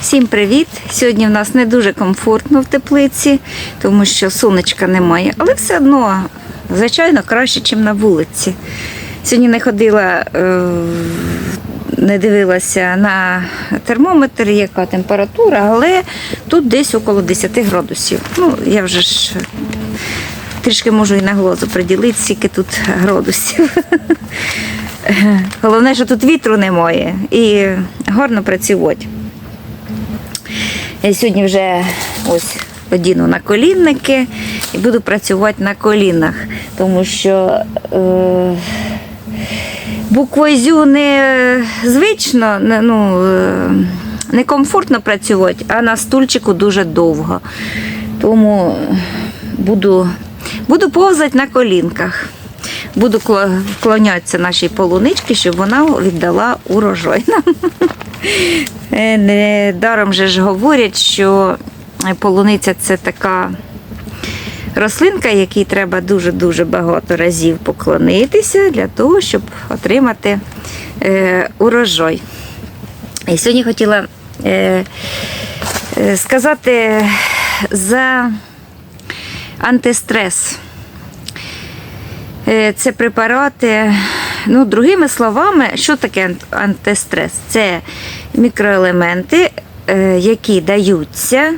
Всім привіт! Сьогодні в нас не дуже комфортно в теплиці, тому що сонечка немає, але все одно, звичайно, краще, ніж на вулиці. Сьогодні не ходила, е, не дивилася на термометр, яка температура, але тут десь около 10 градусів. Ну, я вже ж трішки можу і на глазу приділити, скільки тут градусів. Головне, що тут вітру немає і гарно працювати. Я сьогодні вже ось одіну на колінники і буду працювати на колінах, тому що е, буквою не звично, не, ну, е, некомфортно працювати, а на стульчику дуже довго. Тому буду, буду повзати на колінках. Буду вклонятися нашій полуничці, щоб вона віддала урожай нам. Е, Недаром же ж говорять, що полуниця це така рослинка, якій треба дуже-дуже багато разів поклонитися для того, щоб отримати е, урожай. І сьогодні хотіла е, е, сказати за антистрес. Е, Це препарати, ну, другими словами, що таке антистрес? Це мікроелементи, е, які даються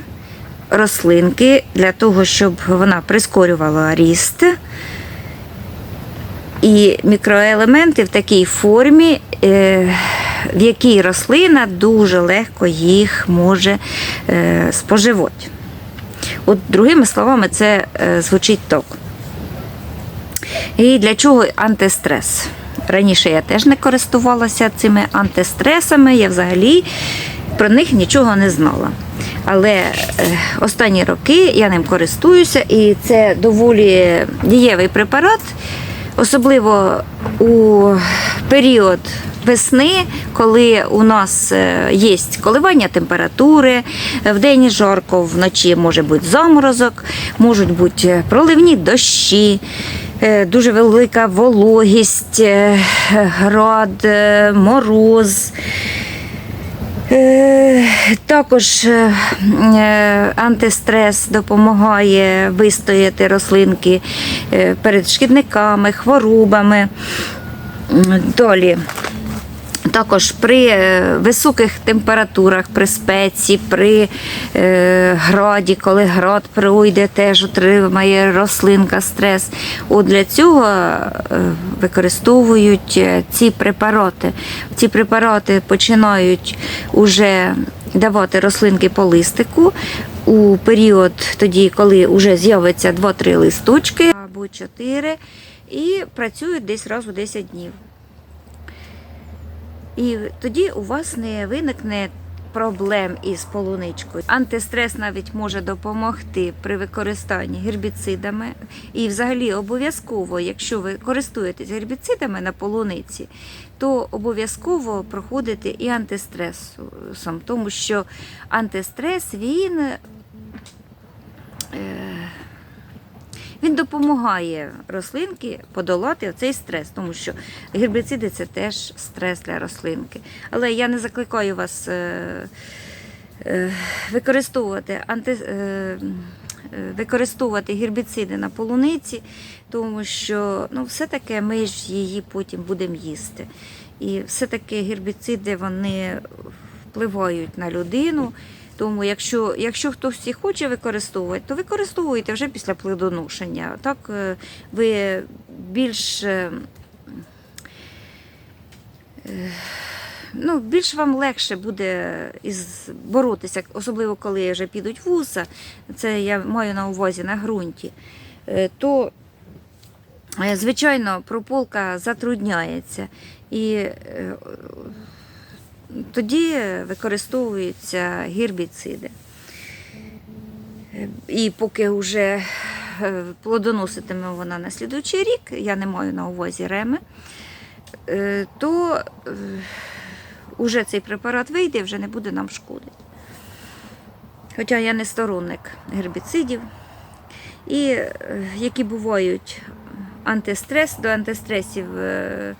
рослинки для того, щоб вона прискорювала ріст. І мікроелементи в такій формі, е, в якій рослина дуже легко їх може споживати. От, другими словами, це звучить так. І для чого антистрес? Раніше я теж не користувалася цими антистресами, я взагалі про них нічого не знала. Але е, останні роки я ним користуюся, і це доволі дієвий препарат, особливо у період весни, коли у нас е, є коливання температури, в день жарко, вночі може бути заморозок, можуть бути проливні дощі. Е, Дуже велика вологість, е, град, е, мороз. Також антистрес допомагає вистояти рослинки перед шкідниками, хворобами. Далі. Також при е, високих температурах, при спеці, при е, граді, коли град пройде, теж отримає рослинка стрес. От для цього е, використовують е, ці препарати. Ці препарати починають уже давати рослинки по листику у період тоді, коли вже з'явиться 2-3 листочки або 4, і працюють десь раз у 10 днів. І тоді у вас не виникне проблем із полуничкою. Антистрес навіть може допомогти при використанні гербіцидами. І взагалі обов'язково, якщо ви користуєтесь гербіцидами на полуниці, то обов'язково проходите і антистресом, тому що антистрес він. Е, він допомагає рослинки подолати цей стрес, тому що гербіциди це теж стрес для рослинки. Але я не закликаю вас е, е, використовувати анти, е, використовувати гербіциди на полуниці, тому що ну, все-таки ми ж її потім будемо їсти. І все-таки гербіциди вони впливають на людину. Тому, якщо, якщо хтось і хоче використовувати, то використовуйте вже після плодоношення. Так е, ви більш, е, е, ну, більш вам легше буде із боротися, особливо коли вже підуть вуса, це я маю на увазі на ґрунті, то звичайно прополка затрудняється. І тоді використовуються гербіциди. І поки вже е, плодоноситиме вона на слідуючий рік, я не маю на увазі реми, е, то вже цей препарат вийде і вже не буде нам шкодити. Хоча я не сторонник гербіцидів, і е, які бувають антистрес, до антистресів е, е,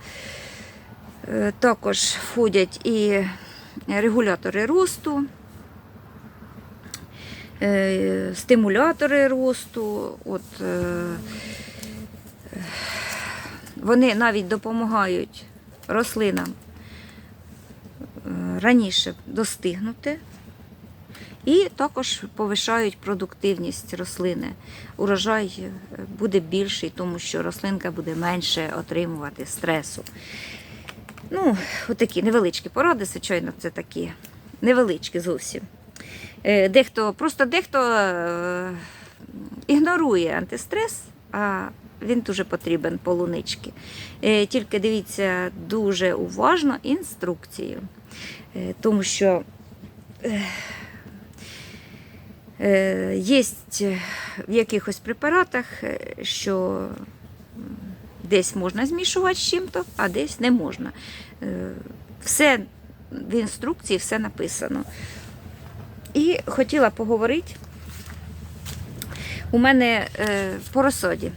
також входять і регулятори росту, е, стимулятори росту. От, е, вони навіть допомагають рослинам е, раніше достигнути. І також повишають продуктивність рослини. Урожай е, буде більший, тому що рослинка буде менше отримувати стресу. Ну, отакі невеличкі поради, звичайно, це такі невеличкі зовсім. Е, Дехто, просто дехто е, ігнорує антистрес, а він дуже потрібен полунички. Е, Тільки дивіться дуже уважно інструкцію, тому що є в якихось препаратах, що десь можна змішувати з чим-то, а десь не можна. Е, Все в інструкції все написано. І хотіла поговорити. У мене е, по розсаді.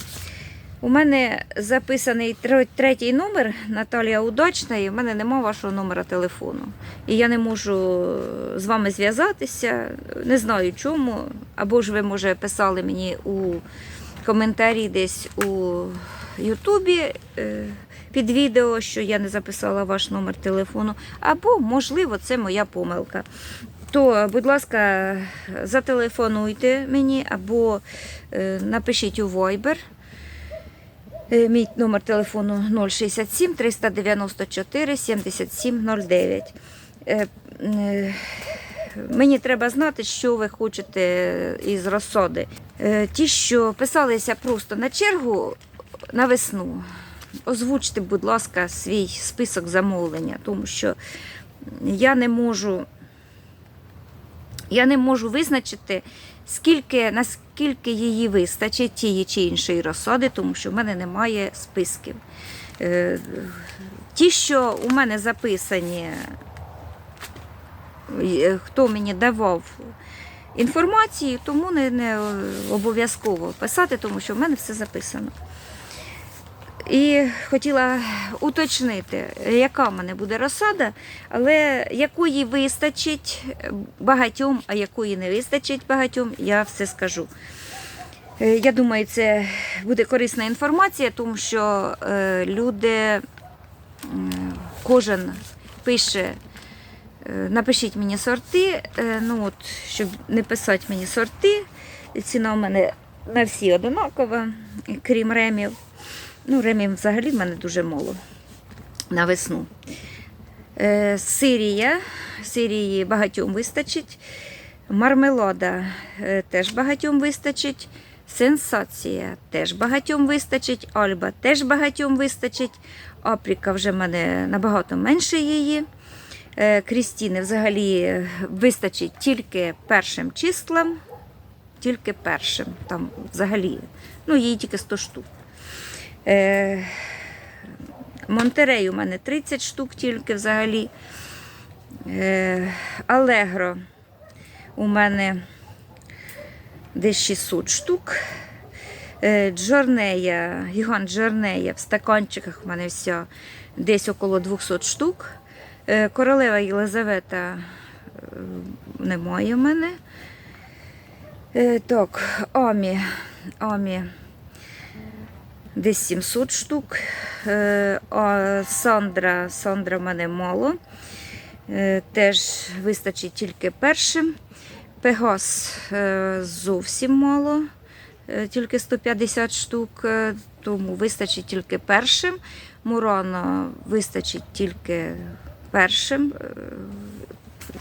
У мене записаний третій номер Наталія Удачна, і в мене нема вашого номера телефону. І я не можу з вами зв'язатися, не знаю чому. Або ж ви, може, писали мені у коментарі десь у Ютубі е, під відео, що я не записала ваш номер телефону, або, можливо, це моя помилка. То, будь ласка, зателефонуйте мені або е, напишіть у Viber. Е, Мій номер телефону 067 394 7709. Е, е, Мені треба знати, що ви хочете із розсоди. Е, Ті, що писалися просто на чергу на весну, озвучте, будь ласка, свій список замовлення, тому що я не можу, я не можу визначити, скільки, наскільки її вистачить тієї чи іншої розсади, тому що в мене немає списків. Е, Ті, що у мене записані, е, хто мені давав інформацію, тому не, не обов'язково писати, тому що в мене все записано. І хотіла уточнити, яка в мене буде розсада, але якої вистачить багатьом, а якої не вистачить багатьом, я все скажу. Е, Я думаю, це буде корисна інформація, тому що е, люди, кожен пише, е, напишіть мені сорти, ну от, щоб не писати мені сорти. Ціна в мене на всі одинакова, крім ремів. Ну, ремів взагалі в мене дуже мало на весну. Е, Сирія. Сирії багатьом вистачить. Мармелада е, теж багатьом вистачить. Сенсація теж багатьом вистачить. Альба теж багатьом вистачить. Апріка вже в мене набагато менше її. Е, Крістіни взагалі вистачить тільки першим числам. Тільки першим. Там взагалі, ну, її тільки 100 штук. Е, Монтерей у мене 30 штук тільки взагалі. Е, Алегро у мене десь 600 штук. Е, Джорнея, гігант Джорнея в стаканчиках у мене вся десь около 200 штук. Королева Єлизавета немає в мене. Так, Амі. Амі десь 700 штук. Е, А Сандра, Сандра в мене мало. Е, Теж вистачить тільки першим. Пегас е, зовсім мало, тільки 150 штук, тому вистачить тільки першим. Мурана вистачить тільки першим.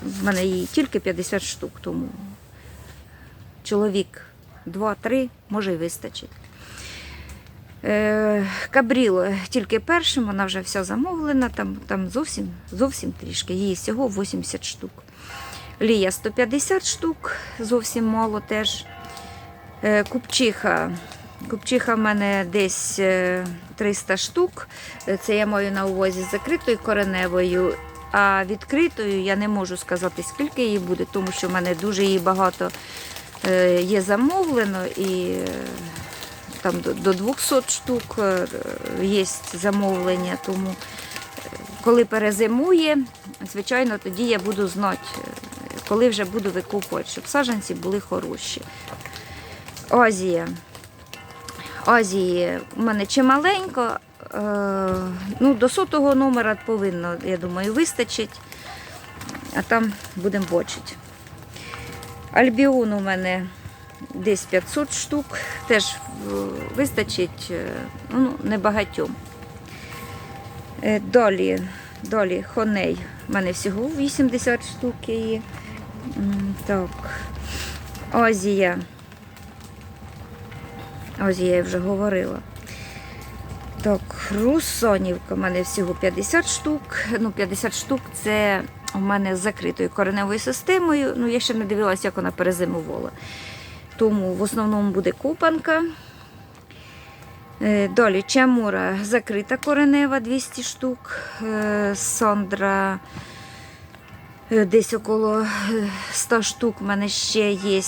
В мене її тільки 50 штук, тому чоловік 2-3 може й вистачить. Е, Кабріло тільки першим, вона вже вся замовлена, там, там зовсім, зовсім трішки, її всього 80 штук. Лія 150 штук, зовсім мало теж. Е, Купчиха. Купчиха в мене десь е, 300 штук. Е, Це я маю на увазі з закритою кореневою. А відкритою я не можу сказати, скільки її буде, тому що в мене дуже її багато є замовлено і там до- до 200 штук е, є замовлення, тому е, коли перезимує, звичайно, тоді я буду знати, е, коли вже буду викупувати, щоб саджанці були хороші. Азія. Азії у мене чималенько. Ну, до сотого номера повинно, я думаю, вистачить. А там будемо бачити. Альбіон у мене десь 500 штук. Теж вистачить е, ну, небагатьом. Е, Далі, далі хоней. У мене всього 80 штук є. Так. Азія. Азія я вже говорила. Так, русонівка. У мене всього 50 штук. Ну, 50 штук це у мене з закритою кореневою системою. Ну, я ще не дивилася, як вона перезимувала. Тому в основному буде купанка. Е, Далі чамура закрита коренева 200 штук. Е, Сандра е, десь около е, 100 штук. У мене ще є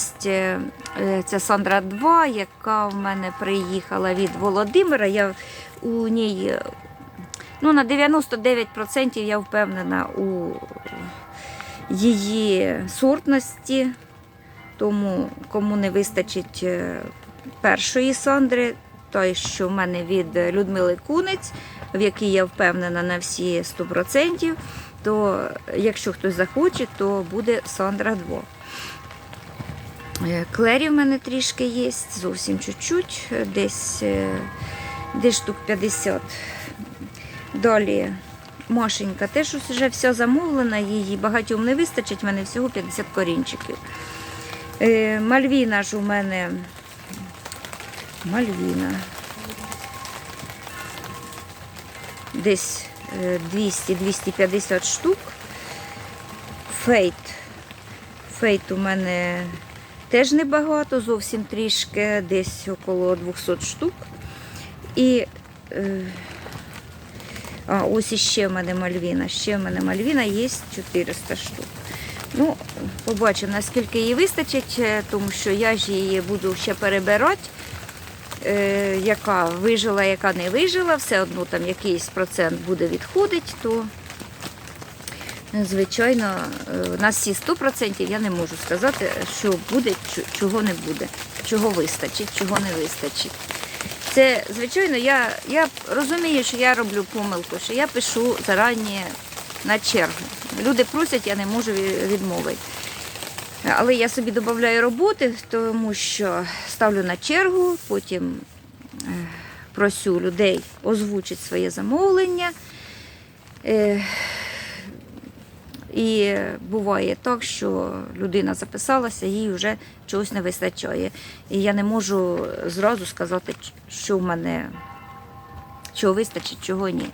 ця Сандра 2, яка в мене приїхала від Володимира. Я у ній ну, на 99% я впевнена у її сортності. Тому кому не вистачить першої Сандри, той, що в мене від Людмили Кунець, в якій я впевнена на всі 100%, то якщо хтось захоче, то буде Сандра 2. Е, Клері в мене трішки є, зовсім чуть-чуть, е, десь, е, десь штук 50. Далі Машенька теж вже все замовлена, її багатьом не вистачить, в мене всього 50 корінчиків. Мальвіна ж у мене. Мальвіна. Десь е, 200-250 штук. Фейт. Фейт у мене теж небагато, зовсім трішки, десь около 200 штук. І е, а, ось іще в мене Мальвіна. Ще в мене Мальвіна є 400 штук. Ну, побачимо, наскільки її вистачить, е, тому що я ж її буду ще перебирати, е, яка вижила, яка не вижила, все одно там якийсь процент буде відходити, то, е, звичайно, е, на всі 100% я не можу сказати, що буде, чого не буде, чого вистачить, чого не вистачить. Це, звичайно, я, я розумію, що я роблю помилку, що я пишу зарані на чергу. Люди просять, я не можу відмовити. Але я собі додаю роботи, тому що ставлю на чергу, потім е, просю людей озвучити своє замовлення. Е, І буває так, що людина записалася, їй вже чогось не вистачає. І я не можу зразу сказати, що в мене чого вистачить, чого ні.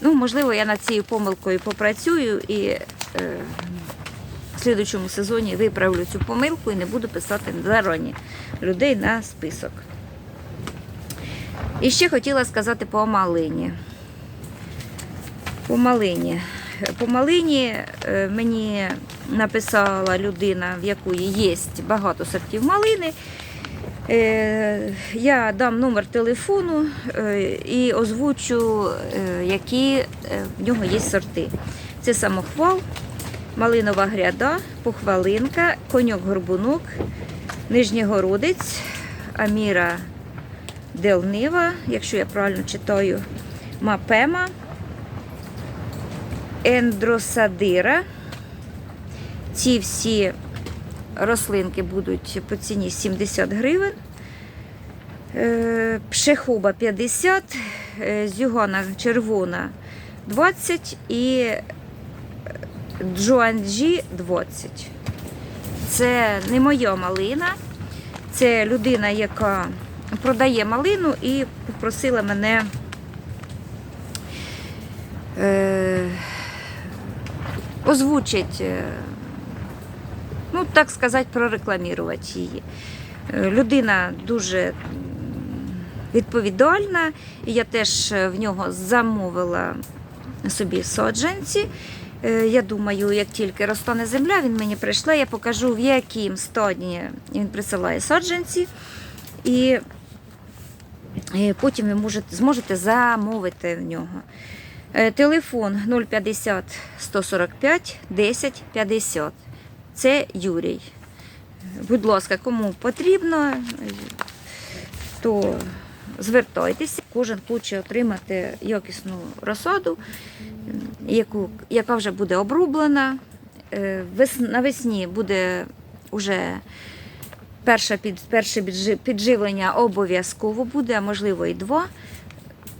Ну, можливо, я над цією помилкою попрацюю і е, в слідучому сезоні виправлю цю помилку і не буду писати зарані людей на список. І ще хотіла сказати по малині. По малині. По малині е, мені написала людина, в якої є багато сортів малини. Е, Я дам номер телефону е, і озвучу, які в нього є сорти. Це самохвал, малинова гряда, похвалинка, коньок-горбунок, нижньогородець, аміра делнива, якщо я правильно читаю, мапема, ендросадира. Ці всі рослинки будуть по ціні 70 гривень. Е, Пшехоба 50, е, зюгана червона 20 і джуанджі 20. Це не моя малина, це людина, яка продає малину і попросила мене е, озвучити е, ну, так сказати, прорекламувати її. Е, Людина дуже відповідальна, і я теж е, в нього замовила собі саджанці. Е, Я думаю, як тільки розтане земля, він мені прийшла, я покажу, в яким стані він присилає саджанці. І і потім ви можете, зможете замовити в нього. Е, Телефон 050 145 10 50. Це Юрій. Будь ласка, кому потрібно, е, то звертайтеся. Кожен хоче отримати якісну розсаду, яку, яка вже буде обрублена. Е, Навесні буде вже перше, під, перше підживлення обов'язково буде, а можливо і два.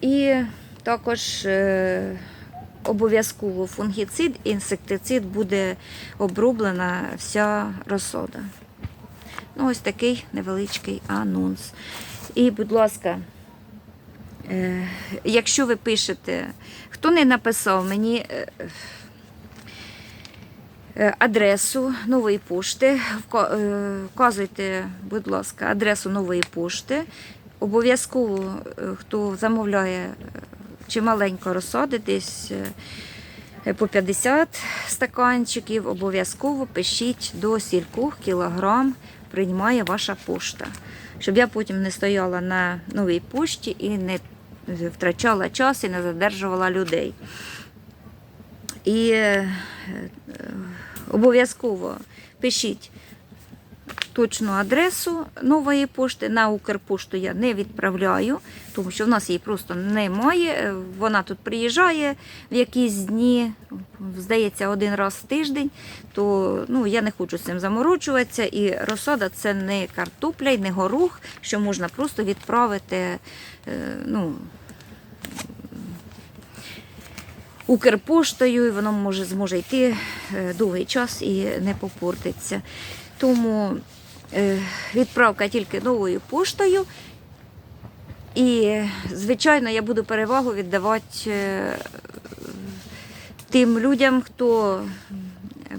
І також е, обов'язково фунгіцид, інсектицид буде оброблена вся розсода. Ну, ось такий невеличкий анонс. І, будь ласка, е, якщо ви пишете, хто не написав мені е, е, адресу нової пошти, вказуйте, будь ласка, адресу нової пошти. Обов'язково, хто замовляє чималенько розсади, десь по 50 стаканчиків, обов'язково пишіть до стількох кілограм приймає ваша пошта. Щоб я потім не стояла на новій пошті і не втрачала час і не задержувала людей. І е, обов'язково пишіть точну адресу нової пошти. На Укрпошту я не відправляю, тому що в нас її просто немає. Е, Вона тут приїжджає в якісь дні, здається, один раз в тиждень. То ну, я не хочу з цим заморочуватися. І розсада це не картопля і не горох, що можна просто відправити. е, Ну, Укрпоштою, і воно може зможе йти е, довгий час і не попортиться. Тому відправка тільки новою поштою. І, звичайно, я буду перевагу віддавати е, тим людям, хто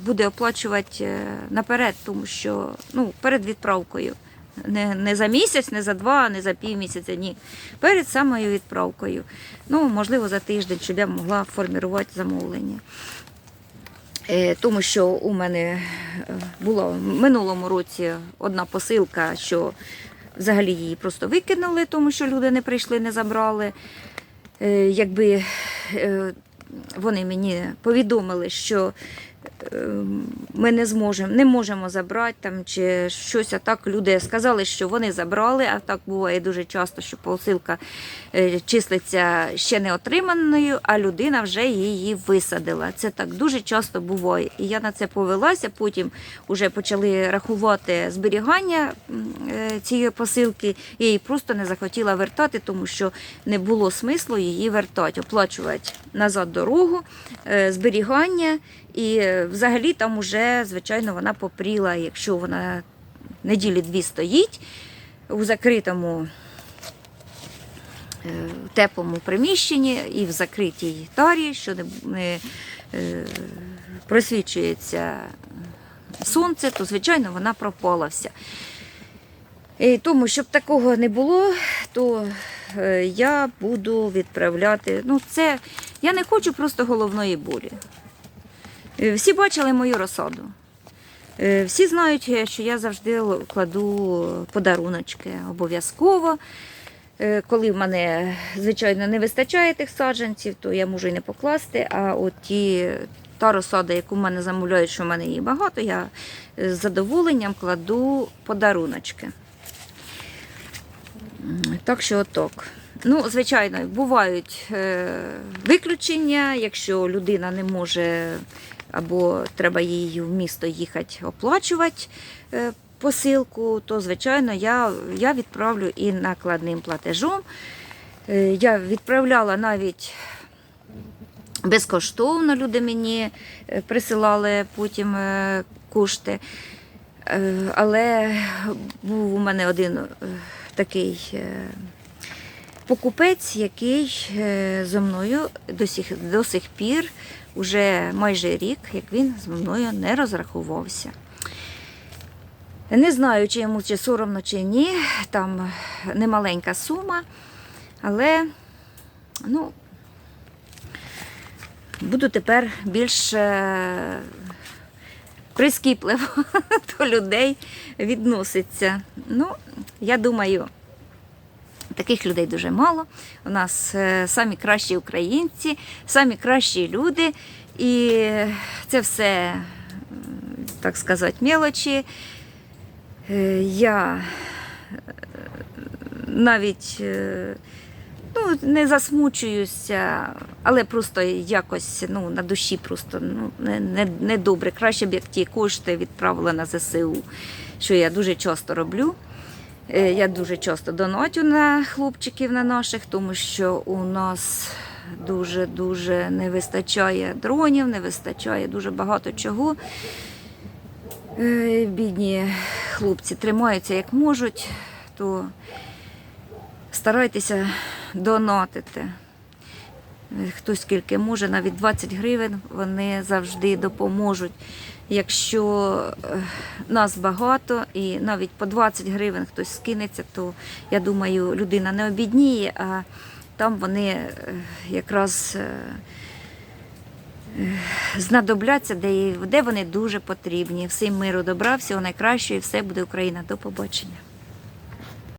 буде оплачувати е, наперед, тому що ну, перед відправкою. Не, не за місяць, не за два, не за пів місяця, ні. Перед самою відправкою. Ну, можливо, за тиждень, щоб я могла формувати замовлення. Е, Тому що у мене е, була в минулому році одна посилка, що взагалі її просто викинули, тому що люди не прийшли, не забрали. Е, Якби вони мені повідомили, що ми не зможемо, не можемо забрати там чи щось. А так люди сказали, що вони забрали, а так буває дуже часто, що посилка е, числиться ще не отриманою, а людина вже її висадила. Це так дуже часто буває. І я на це повелася. Потім вже почали рахувати зберігання е, цієї посилки. Я її просто не захотіла вертати, тому що не було смислу її вертати, оплачувати назад дорогу, е, зберігання. І взагалі там уже, звичайно, вона попріла, якщо вона неділі дві стоїть у закритому е, теплому приміщенні і в закритій тарі, що не, е, просвічується сонце, то звичайно вона пропала вся. І тому, щоб такого не було, то е, я буду відправляти. Ну, це я не хочу просто головної болі. Е, Всі бачили мою розсаду. Е, Всі знають, е, що я завжди кладу подаруночки обов'язково. Коли в мене, звичайно, не вистачає тих саджанців, то я можу і не покласти. А от ті, та розсада, яку в мене замовляють, що в мене її багато, я з задоволенням кладу подаруночки. Так що отак. Ну, звичайно, бувають виключення, якщо людина не може або треба їй в місто їхати оплачувати е, посилку, то, звичайно, я, я відправлю і накладним платежом. Е, я відправляла навіть безкоштовно, люди мені е, присилали потім кошти. Але був у мене один такий покупець, який е, зі мною до сих, до сих пір, уже майже рік, як він зі мною не розрахувався. Не знаю, чи йому чи соромно, чи ні. Там немаленька сума, але ну, буду тепер більш е, прискіпливо до людей відноситься. Ну, я думаю, Таких людей дуже мало. У нас е, самі кращі українці, самі кращі люди. І це все, так сказати, мелочі. Е, Я е, навіть ну, не засмучуюся, але просто якось ну, на душі просто ну, не, не добре. Краще б як ті кошти відправила на ЗСУ, що я дуже часто роблю. Е, Я дуже часто донатю на хлопчиків на наших, тому що у нас дуже-дуже не вистачає дронів, не вистачає дуже багато чого. Е, Бідні хлопці тримаються як можуть, то старайтеся донатити. Е, Хто скільки може, навіть 20 гривень вони завжди допоможуть. Якщо е, нас багато і навіть по 20 гривень хтось скинеться, то я думаю, людина не обідніє, а там вони е, якраз е, знадобляться, де вони дуже потрібні. Всім миру добра, всього найкращого і все буде Україна. До побачення.